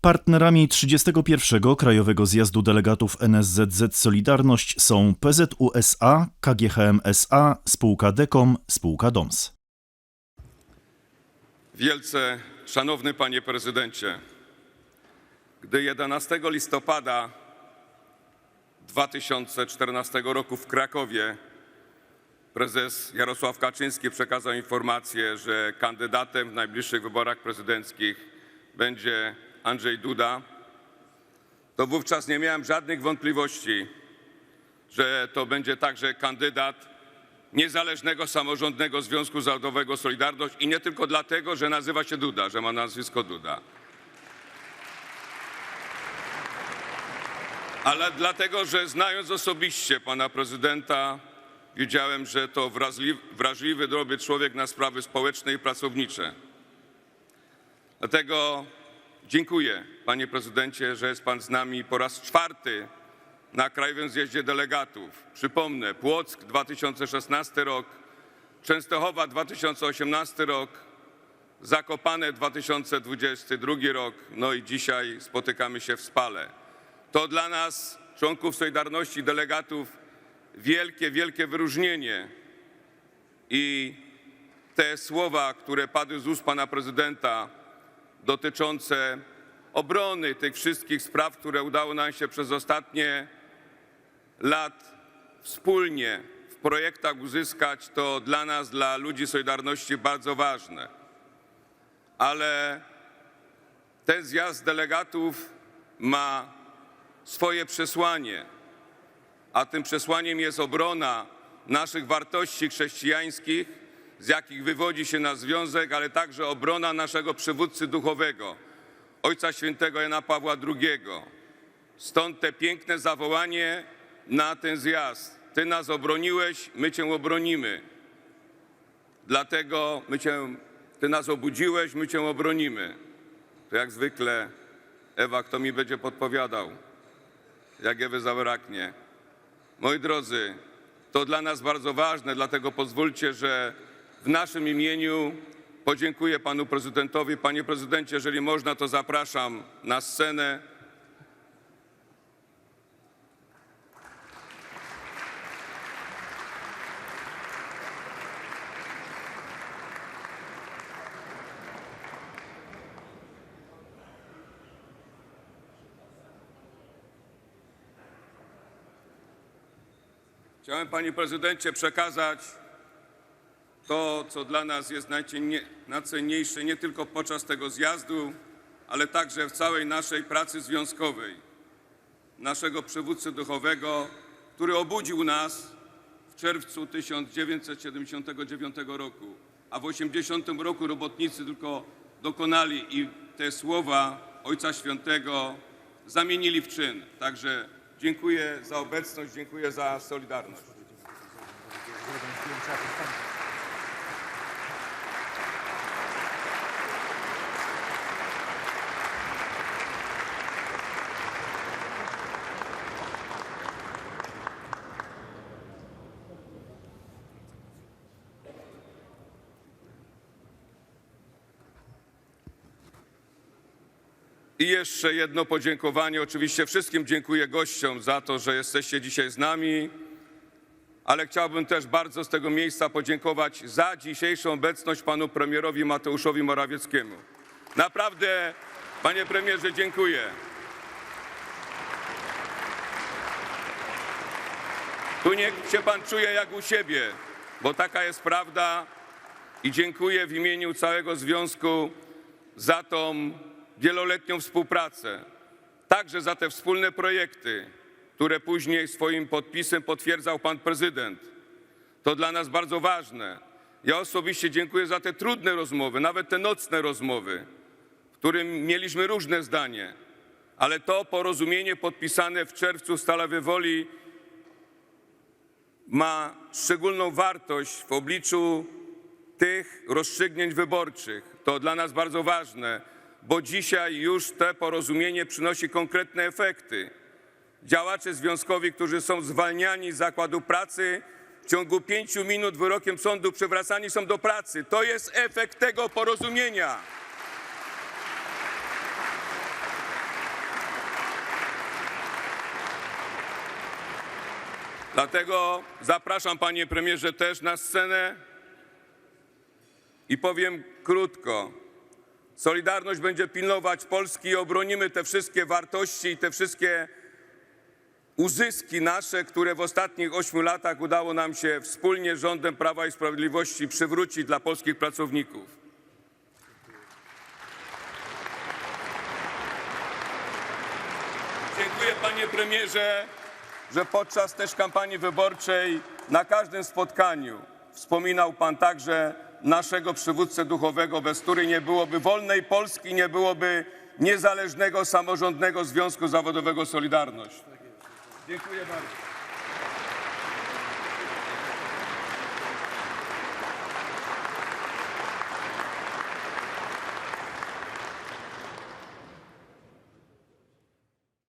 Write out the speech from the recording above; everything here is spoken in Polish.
Partnerami 31. Krajowego Zjazdu Delegatów NSZZ Solidarność są PZUSA, KGHM SA, spółka Dekom, spółka DOMS. Wielce szanowny panie prezydencie, gdy 11 listopada 2014 roku w Krakowie prezes Jarosław Kaczyński przekazał informację, że kandydatem w najbliższych wyborach prezydenckich będzie Andrzej Duda, to wówczas nie miałem żadnych wątpliwości, że to będzie także kandydat Niezależnego Samorządnego Związku Zawodowego Solidarność i nie tylko dlatego, że nazywa się Duda, że ma nazwisko Duda. Ale dlatego, że znając osobiście pana prezydenta, wiedziałem, że to wrażliwy, wrażliwy, dobry człowiek na sprawy społeczne i pracownicze. Dlatego dziękuję, panie prezydencie, że jest pan z nami po raz czwarty na Krajowym Zjeździe Delegatów. Przypomnę, Płock 2016 rok, Częstochowa 2018 rok, Zakopane 2022 rok, no i dzisiaj spotykamy się w Spale. To dla nas, członków Solidarności, delegatów, wielkie, wielkie wyróżnienie. I te słowa, które padły z ust pana prezydenta dotyczące obrony tych wszystkich spraw, które udało nam się przez ostatnie lat wspólnie w projektach uzyskać, to dla nas, dla ludzi Solidarności bardzo ważne. Ale ten zjazd delegatów ma swoje przesłanie, a tym przesłaniem jest obrona naszych wartości chrześcijańskich, z jakich wywodzi się nasz związek, ale także obrona naszego przywódcy duchowego, Ojca Świętego Jana Pawła II. Stąd te piękne zawołanie na ten zjazd. Ty nas obroniłeś, my Cię obronimy. Dlatego my cię, Ty nas obudziłeś, my Cię obronimy. To jak zwykle, Ewa, kto mi będzie podpowiadał, jak Ewy zabraknie. Moi drodzy, to dla nas bardzo ważne, dlatego pozwólcie, że w naszym imieniu podziękuję panu prezydentowi. Panie prezydencie, jeżeli można, to zapraszam na scenę. Chciałem, panie prezydencie, przekazać to, co dla nas jest najcennie- najcenniejsze nie tylko podczas tego zjazdu, ale także w całej naszej pracy związkowej. Naszego przywódcy duchowego, który obudził nas w czerwcu 1979 roku, a w 80 roku robotnicy tylko dokonali i te słowa Ojca Świętego zamienili w czyn. Także dziękuję za obecność, dziękuję za solidarność. I jeszcze jedno podziękowanie. Oczywiście wszystkim dziękuję gościom za to, że jesteście dzisiaj z nami, ale chciałbym też bardzo z tego miejsca podziękować za dzisiejszą obecność panu premierowi Mateuszowi Morawieckiemu. Naprawdę, panie premierze, dziękuję. Tu niech się pan czuje jak u siebie, bo taka jest prawda i dziękuję w imieniu całego związku za tą wieloletnią współpracę, także za te wspólne projekty, które później swoim podpisem potwierdzał pan prezydent. To dla nas bardzo ważne. Ja osobiście dziękuję za te trudne rozmowy, nawet te nocne rozmowy, w którym mieliśmy różne zdanie, ale to porozumienie podpisane w czerwcu w Stalowej Woli ma szczególną wartość w obliczu tych rozstrzygnięć wyborczych. To dla nas bardzo ważne, bo dzisiaj już te porozumienie przynosi konkretne efekty. Działacze związkowi, którzy są zwalniani z zakładu pracy, w ciągu pięciu minut wyrokiem sądu przywracani są do pracy. To jest efekt tego porozumienia. Dlatego zapraszam, panie premierze, też na scenę i powiem krótko. Solidarność będzie pilnować Polski i obronimy te wszystkie wartości i te wszystkie uzyski nasze, które w ostatnich ośmiu latach udało nam się wspólnie rządem Prawa i Sprawiedliwości przywrócić dla polskich pracowników. Dziękuję panie premierze, że podczas też kampanii wyborczej na każdym spotkaniu wspominał pan także naszego przywódcę duchowego, bez której nie byłoby wolnej Polski, nie byłoby niezależnego samorządnego związku zawodowego Solidarność. Dziękuję bardzo.